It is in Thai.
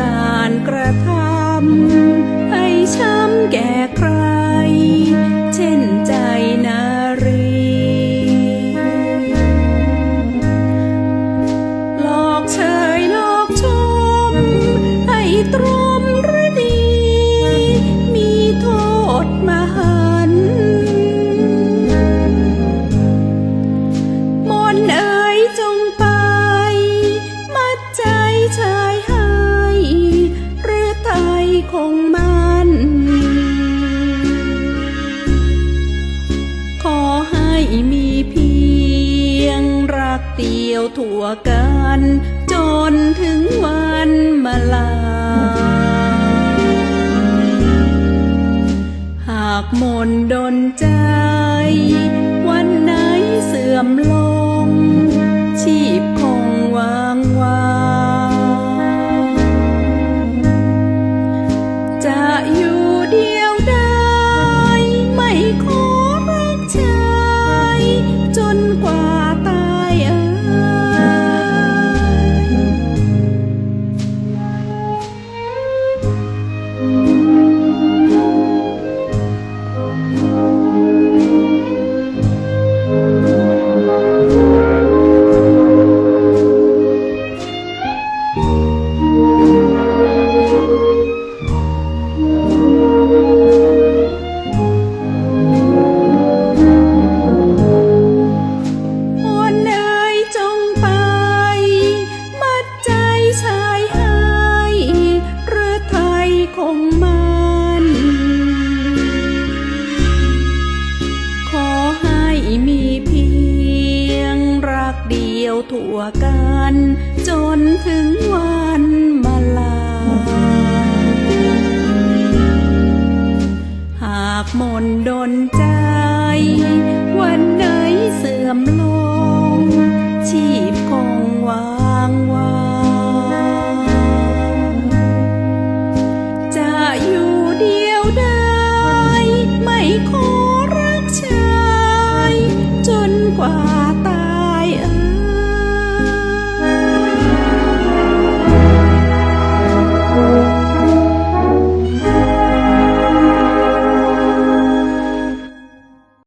การกระทำให้ช้ำแก่ใคร เช่นใจนารี หลอกเชยหลอกชม ให้ตรม เตียวทั่วกัน จนถึงวันมาลา หากมนดนใจ วันไหนเสื่อม ยวทั่วกัน จนถึงวันมา